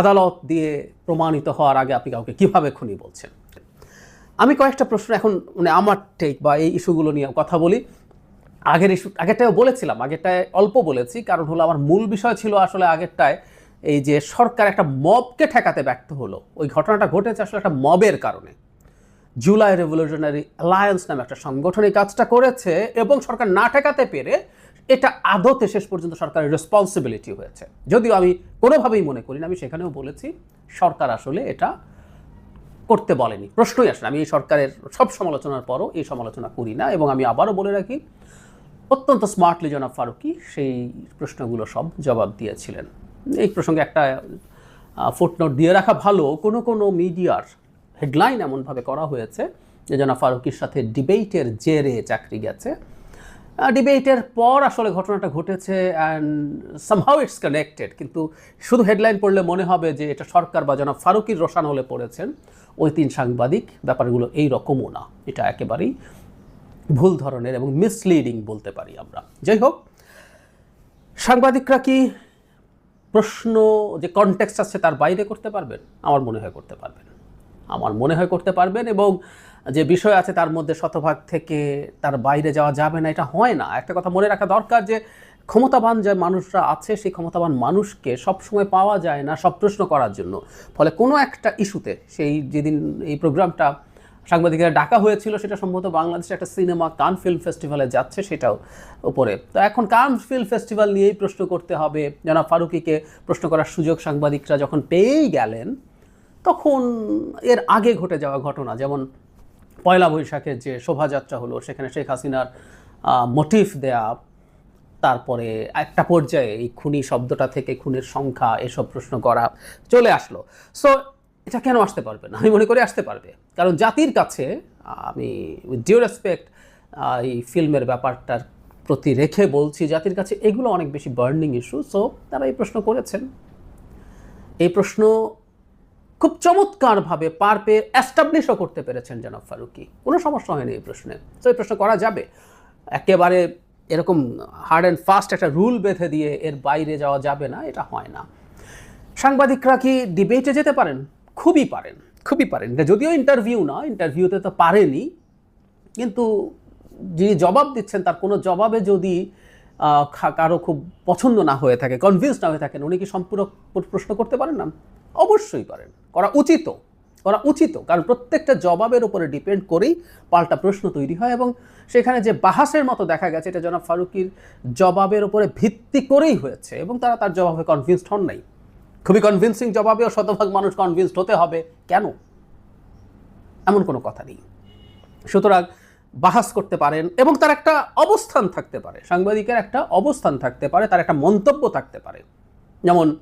আদালত দিয়ে প্রমাণিত হওয়ার আগে আপনি কাউকে কীভাবে খুনি বলছেন? আমি কয়েকটা প্রশ্ন এখন মানে আমার টেক বা এই ইস্যুগুলো নিয়ে কথা বলি। আগের ইস্যু আগেরটায় বলেছিলাম, আগেরটায় অল্প বলেছি। কারণ হলো আমার মূল বিষয় ছিল আসলে আগেরটায় এই যে সরকার একটা মবকে ঠেকাতে ব্যর্থ হলো। ওই ঘটনাটা ঘটেছে আসলে একটা মবের কারণে। জুলাই রেভলিউশনারি অ্যালায়েন্স নামে একটা সংগঠন এই কাজটা করেছে এবং সরকার না ঠেকাতে পেরে এটা আদতে শেষ পর্যন্ত সরকারের রেসপন্সিবিলিটি হয়েছে। যদিও আমি কোনোভাবেই মনে করি না, আমি সেখানেও বলেছি, সরকার আসলে এটা করতে বলেনি। প্রশ্নই আসে আমি এই সরকারের সব সমালোচনার পরও এই সমালোচনা করি না এবং আমি আবারও বলে রাখি, অত্যন্ত স্মার্টলি জনাব ফারুকি সেই প্রশ্নগুলো সব জবাব দিয়েছিলেন। এই প্রসঙ্গে একটা ফুটনোট দিয়ে রাখা ভালো, কোনো কোনো মিডিয়ার হেডলাইন এমনভাবে করা হয়েছে যে জনাব ফারুকির সাথে ডিবেটের জেরে চাকরি গেছে। ডিবেটের পর আসলে ঘটনাটা ঘটেছে অ্যান্ড সামহাউ ইটস কানেক্টেড কিন্তু শুধু হেডলাইন পড়লে মনে হবে যে এটা সরকার বা জনাব ফারুকির রোশান হলে পড়েছেন। ওই তিন সাংবাদিক, ব্যাপারগুলো এই রকমও না, এটা একেবারেই ভুল ধরনের এবং মিসলিডিং বলতে পারি আমরা। যাই হোক, সাংবাদিকরা কি প্রশ্ন, যে কনটেক্সট আছে তার বাইরে করতে পারবেন? আমার মনে হয় করতে পারবেন। আমার মনে হয় করতে পারবেন এবং যে বিষয় আছে তার মধ্যে শতভাগ থেকে তার বাইরে যাওয়া যাবে না, এটা হয় না। একটা কথা মনে রাখা দরকার যে ক্ষমতাবান যে মানুষরা আছে, সেই ক্ষমতাবান মানুষকে সবসময় পাওয়া যায় না সব প্রশ্ন করার জন্য। ফলে কোনো একটা ইস্যুতে সেই যেদিন এই প্রোগ্রামটা সাংবাদিকেরা ডাকা হয়েছিল, সেটা সম্ভবত বাংলাদেশে একটা সিনেমা, কান ফিল্ম ফেস্টিভ্যালে যাচ্ছে সেটাও উপরে। তো এখন কান ফিল্ম ফেস্টিভ্যাল নিয়েই প্রশ্ন করতে হবে। জনাব ফারুকিকে প্রশ্ন করার সুযোগ সাংবাদিকরা যখন পেয়েই গেলেন তখন এর আগে ঘটে যাওয়া ঘটনা, যেমন পয়লা বৈশাখের যে শোভাযাত্রা হলো, সেখানে শেখ হাসিনার মোটিভ দেয়া, তারপরে একটা পর্যায়ে এই খুনি শব্দটা থেকে খুনের সংখ্যা এসব প্রশ্ন করা চলে আসলো। সো এটা কেন আসতে পারবে না? আমি মনে করি আসতে পারবে। কারণ জাতির কাছে, আমি উইথ ডিউ রেসপেক্ট এই ফিল্মের ব্যাপারটার প্রতি রেখে বলছি, জাতির কাছে এগুলো অনেক বেশি বার্নিং ইস্যু সো তারা এই প্রশ্ন করেছেন। এই প্রশ্ন খুব চমৎকারভাবে পার পেয়ে অ্যাস্টাবলিশও করতে পেরেছেন জনাব ফারুকি। কোনো সমস্যা হয়নি এই প্রশ্নে। তো এই প্রশ্ন করা যাবে। একেবারে এরকম হার্ড অ্যান্ড ফাস্ট একটা রুল বেঁধে দিয়ে এর বাইরে যাওয়া যাবে না, এটা হয় না। সাংবাদিকরা কি ডিবেটে যেতে পারেন? খুবই পারেন। খুবই পারেন। যদিও ইন্টারভিউ না ইন্টারভিউতে তো পারেনি। কিন্তু যিনি জবাব দিচ্ছেন, তার কোনো জবাবে যদি কারও খুব পছন্দ না হয়ে থাকে কনভিন্স না হয়ে থাকেন, উনি কি সম্পূর্ণ প্রশ্ন করতে পারেন না? অবশ্যই পারেন। করা উচিত করা উচিত। কারণ প্রত্যেকটা জবাবের উপরে ডিপেন্ড করেই পাল্টা প্রশ্ন তৈরি হয় এবং সেখানে যে বাহাসের মতো দেখা গেছে, এটা জনাব ফারুকির জবাবের উপরে ভিত্তি করেই হয়েছে এবং তারা তার জবাবে কনভিন্সড হন নাই। খুবই কনভিন্সিং জবাবেও শতভাগ মানুষ কনভিন্সড হতে হবে। কেন? এমন কোনো কথা নেই। সুতরাং বাহাস করতে পারেন এবং তার একটা অবস্থান থাকতে পারে। সাংবাদিকের একটা অবস্থান থাকতে পারে, তার একটা মন্তব্য থাকতে পারে। যেমন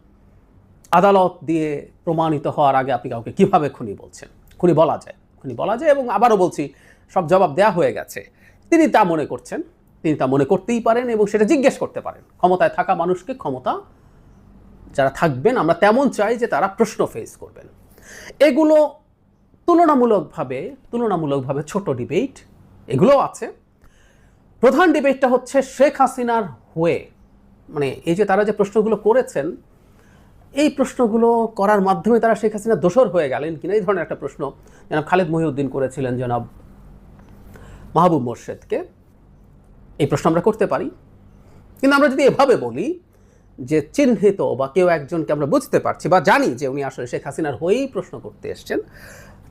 আদালত দিয়ে প্রমাণিত হওয়ার আগে আপনি কাউকে কীভাবে খুনি বলছেন? খুনি বলা যায়। খুনি বলা যায় এবং আবারও বলছি, সব জবাব দেয়া হয়ে গেছে। তিনি তা মনে করছেন, তিনি তা মনে করতেই পারেন এবং সেটা জিজ্ঞেস করতে পারেন। ক্ষমতায় থাকা মানুষকে ক্ষমতা, যারা থাকবেন, আমরা তেমন চাই যে তারা প্রশ্ন ফেস করবেন। এগুলো তুলনামূলকভাবে তুলনামূলকভাবে ছোট ডিবেট এগুলোও আছে। প্রধান ডিবেটটা হচ্ছে শেখ হাসিনার হয়ে মানে এই যে তারা যে প্রশ্নগুলো করেছেন এই প্রশ্নগুলো করার মাধ্যমে তারা শেখ হাসিনা দোষর হয়ে গেলেন কিনা, এই ধরনের একটা প্রশ্ন জনাব খালেদ মহিউদ্দিন করেছিলেন জনাব মাহবুব মোর্শেদকে। এই প্রশ্ন আমরা করতে পারি। কিন্তু আমরা যদি এভাবে বলি যে চিহ্নিত বা কেউ একজনকে আমরা বুঝতে পারছি বা জানি যে উনি আসলে শেখ হাসিনার হয়েই প্রশ্ন করতে এসছেন,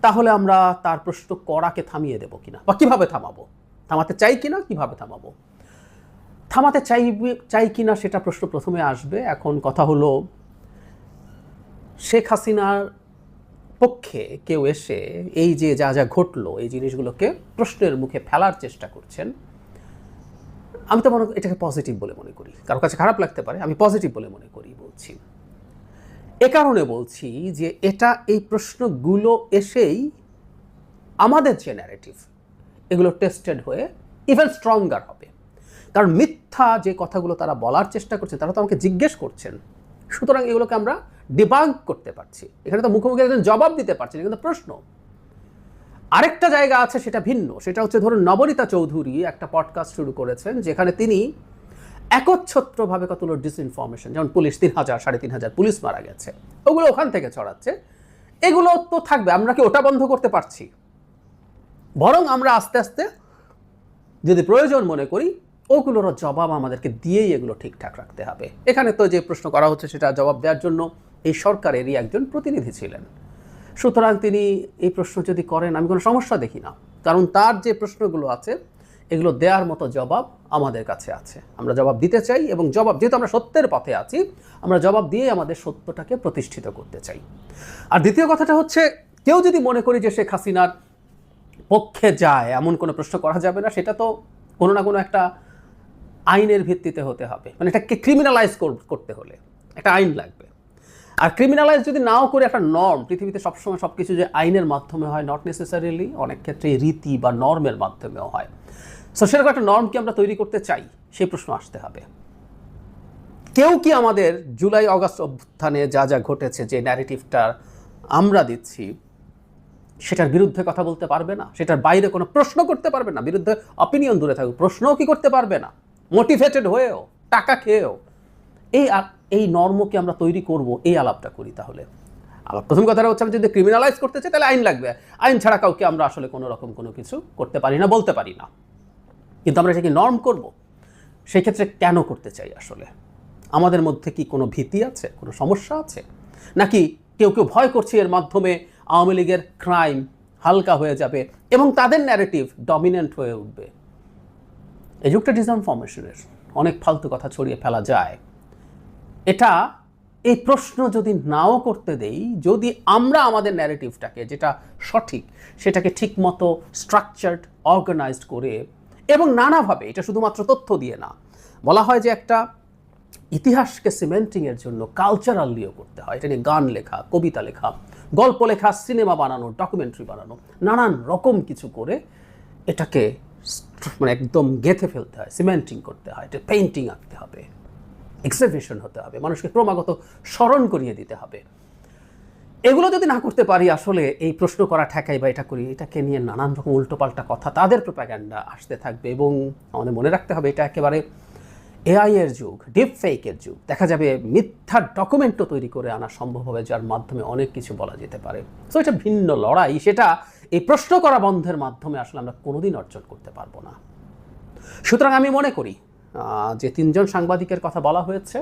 তাহলে আমরা তার প্রশ্ন করাকে থামিয়ে দেব কিনা বা কীভাবে থামাবো? থামাতে চাই কিনা, কীভাবে থামাবো? থামাতে চাই চাই কিনা সেটা প্রশ্ন প্রথমে আসবে। এখন কথা হলো শেখ হাসিনার পক্ষে কেউ এসে এই যে যা যা ঘটলো, এই জিনিসগুলোকে প্রশ্নের মুখে ফেলার চেষ্টা করছেন, আমি তো মনে এটাকে পজিটিভ বলে মনে করি। কারও কাছে খারাপ লাগতে পারে, আমি পজিটিভ বলে মনে করি বলছি। এ কারণে বলছি যে এটা, এই প্রশ্নগুলো এসেই আমাদের যে ন্যারেটিভ এগুলো টেস্টেড হয়ে ইভেন স্ট্রঙ্গার হবে। কারণ মিথ্যা যে কথাগুলো তারা বলার চেষ্টা করছে, তারা তো আমাকে জিজ্ঞেস করছেন। সুতরাং এগুলোকে আমরা ডিবাঙ্ক করতে পারছি। এখানে তো মুখোমুখি একজন জবাব দিতে পারছি না কিন্তু প্রশ্ন। আরেকটা জায়গা আছে, সেটা ভিন্ন। সেটা হচ্ছে ধরুন নবনীতা চৌধুরী একটা পডকাস্ট শুরু করেছেন, যেখানে তিনি একচ্ছত্রভাবে কতগুলো ডিসইনফরমেশন যেমন পুলিশ তিন হাজার, সাড়ে তিন হাজার পুলিশ মারা গেছে, ওগুলো ওখান থেকে ছড়াচ্ছে। এগুলো তো থাকবে, আমরা কি ওটা বন্ধ করতে পারছি? বরং আমরা আস্তে আস্তে যদি প্রয়োজন মনে করি, ওগুলোর জবাব আমাদেরকে দিয়েই এগুলো ঠিকঠাক রাখতে হবে। এখানে তো যে প্রশ্ন করা হচ্ছে, সেটা জবাব দেওয়ার জন্য এই সরকারেরই একজন প্রতিনিধি ছিলেন। সুতরাং তিনি এই প্রশ্ন যদি করেন, আমি কোনো সমস্যা দেখি না। কারণ তার যে প্রশ্নগুলো আছে, এগুলো দেওয়ার মতো জবাব আমাদের কাছে আছে। আমরা জবাব দিতে চাই এবং জবাব, যেহেতু আমরা সত্যের পথে আছি, আমরা জবাব দিয়ে আমাদের সত্যটাকে প্রতিষ্ঠিত করতে চাই। আর দ্বিতীয় কথাটা হচ্ছে, কেউ যদি মনে করি যে শেখ হাসিনার পক্ষে যায়, এমন কোনো প্রশ্ন করা যাবে না, সেটা তো কোনো না কোনো একটা আইনের ভিত্তিতে হতে হবে। মানে এটাকে ক্রিমিনালাইজ করতে হলে। একটা আইন লাগবে। আর ক্রিমিনালাইজ যদি নাও করে একটা নর্ম পৃথিবীতে সবসময় সব কিছু যে আইনের মাধ্যমে হয় নট নেসেসারিলি অনেক ক্ষেত্রে রীতি বা নর্মের মাধ্যমেও হয়। সো সেরকম একটা নর্ম কি আমরা তৈরি করতে চাই? সেই প্রশ্ন আসতে হবে। কেউ কি আমাদের জুলাই অগাস্ট অভ্যুত্থানে যা যা ঘটেছে, যে ন্যারেটিভটা আমরা দিচ্ছি, সেটার বিরুদ্ধে কথা বলতে পারবে না? সেটার বাইরে কোনো প্রশ্ন করতে পারবে না? বিরুদ্ধে অপিনিয়ন দূরে থাকুক, প্রশ্নও কি করতে পারবে না? মোটিভেটেড হয়েও, টাকা খেয়েও এই এই নর্মকে আমরা তৈরি করব, এই আলাপটা করি তাহলে। আবার প্রথম কথাটা হচ্ছে আমি যদি ক্রিমিনালাইজ করতে চাই, তাহলে আইন লাগবে। আইন ছাড়া কাউকে আমরা আসলে কোনো রকম কোনো কিছু করতে পারি না, বলতে পারি না। কিন্তু আমরা সেটাকে নর্ম করব। সেই ক্ষেত্রে কেন করতে চাই আসলে? আমাদের মধ্যে কি কোনো ভীতি আছে? কোনো সমস্যা আছে? নাকি কেউ কেউ ভয় করছে এর মাধ্যমে আওয়ামী লীগের ক্রাইম হালকা হয়ে যাবে এবং তাদের ন্যারেটিভ ডমিনেন্ট হয়ে উঠবে? এই যুগটা ডিসইনফরমেশনের অনেক ফালতু কথা ছড়িয়ে ফেলা যায়। এটা এই প্রশ্ন যদি নাও করতে দেই, যদি আমরা আমাদের ন্যারেটিভটাকে যেটা সঠিক, সেটাকে ঠিকমতো স্ট্রাকচার্ড অর্গানাইজড করে এবং নানাভাবে, এটা শুধুমাত্র তথ্য দিয়ে না, বলা হয় যে একটা ইতিহাসকে সিমেন্টিংয়ের জন্য কালচারালিও করতে হয়। এটা নিয়ে গান লেখা, কবিতা লেখা, গল্প লেখা সিনেমা বানানো ডকুমেন্টারি বানানো, নানান রকম কিছু করে এটাকে মানে একদম গেঁথে ফেলতে হয় সিমেন্টিং করতে হয়, এটা পেইন্টিং আঁকতে হবে। এক্সিবিশন হতে হবে, মানুষকে ক্রমাগত স্মরণ করিয়ে দিতে হবে। এগুলো যদি না করতে পারি, আসলে এই প্রশ্ন করা, ঠেকাই বা এটা করি, এটাকে নিয়ে নানান রকম উল্টোপাল্টা কথা তাদের প্রোপাগ্যান্ডা আসতে থাকবে এবং আমাদের মনে রাখতে হবে এটা একেবারে এআই এর যুগ ডিপ ফেকের যুগ। দেখা যাবে মিথ্যা ডকুমেন্টও তৈরি করে আনা সম্ভব হবে, যার মাধ্যমে অনেক কিছু বলা যেতে পারে। সো এটা ভিন্ন লড়াই। সেটা এই প্রশ্ন করা বন্ধের মাধ্যমে আসলে আমরা কোনোদিন অর্জন করতে পারব না। সুতরাং আমি মনে করি যে তিনজন সাংবাদিকের কথা বলা হয়েছে,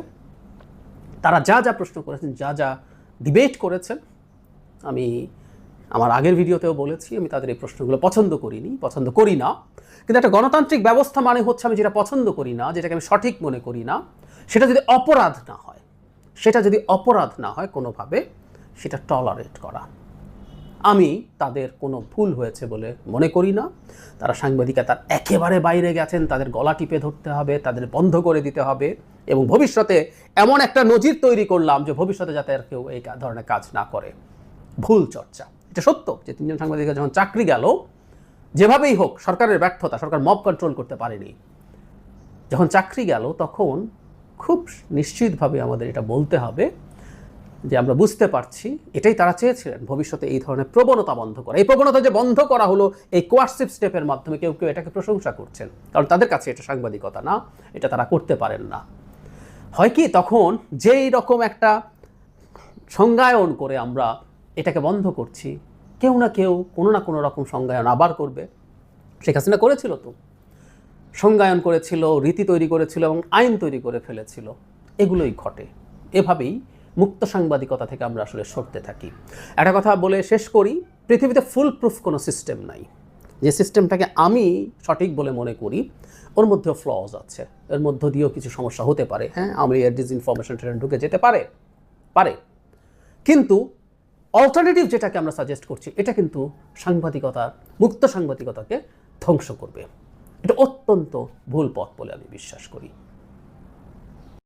তারা যা যা প্রশ্ন করেছেন, যা যা ডিবেট করেছেন, আমি আমার আগের ভিডিওতেও বলেছি, আমি তাদের এই প্রশ্নগুলো পছন্দ করিনি, পছন্দ করি না। কিন্তু একটা গণতান্ত্রিক ব্যবস্থা মানে হচ্ছে আমি যেটা পছন্দ করি না, যেটাকে আমি সঠিক মনে করি না, সেটা যদি অপরাধ না হয়, সেটা যদি অপরাধ না হয় কোনোভাবে, সেটা টলারেট করা। আমি তাদের কোনো ভুল হয়েছে বলে মনে করি না। তারা সাংবাদিকতার একেবারে বাইরে গেছেন, তাদের গলা টিপে ধরতে হবে, তাদের বন্ধ করে দিতে হবে এবং ভবিষ্যতে এমন একটা নজির তৈরি করলাম যে ভবিষ্যতে যাতে আর কেউ এই ধরনের কাজ না করে। ভুল চর্চা। এটা সত্য যে তিনজন সাংবাদিকের যখন চাকরি গেল, যেভাবেই হোক সরকারের ব্যর্থতা, সরকার মব কন্ট্রোল করতে পারেনি। যখন চাকরি গেল, তখন খুব নিশ্চিতভাবে আমাদের এটা বলতে হবে যে আমরা বুঝতে পারছি, এটাই তারা চেয়েছিলেন ভবিষ্যতে এই ধরনের প্রবণতা বন্ধ করা। এই প্রবণতা যে বন্ধ করা হলো, এই কোয়ার্সিভ স্টেপের মাধ্যমে কেউ কেউ এটাকে প্রশংসা করছেন। কারণ তাদের কাছে এটা সাংবাদিকতা না, এটা তারা করতে পারেন না। হয় কি, তখন যেই রকম একটা সংজ্ঞায়ন করে আমরা এটাকে বন্ধ করছি, কেউ না কেউ কোনো না কোনো রকম সংজ্ঞায়ন আবার করবে। শেখ হাসিনা করেছিল তো। সংজ্ঞায়ন করেছিল, রীতি তৈরি করেছিল এবং আইন তৈরি করে ফেলেছিল। এগুলোই ঘটে। এভাবেই মুক্ত সাংবাদিকতা থেকে আমরা আসলে সরতে থাকি। একটা কথা বলে শেষ করি, পৃথিবীতে ফুল প্রুফ কোনো সিস্টেম নাই। যে সিস্টেমটাকে আমি সঠিক বলে মনে করি, ওর মধ্যেও ফ্লজ আছে। এর মধ্য দিয়েও কিছু সমস্যা হতে পারে। হ্যাঁ আমি এর ডিসইনফরমেশন ট্রেন্ড ঢুকে যেতে পারে পারে। কিন্তু অল্টারনেটিভ যেটাকে আমরা সাজেস্ট করছি, এটা কিন্তু সাংবাদিকতা, মুক্ত সাংবাদিকতাকে ধ্বংস করবে। এটা অত্যন্ত ভুল পথ বলে আমি বিশ্বাস করি।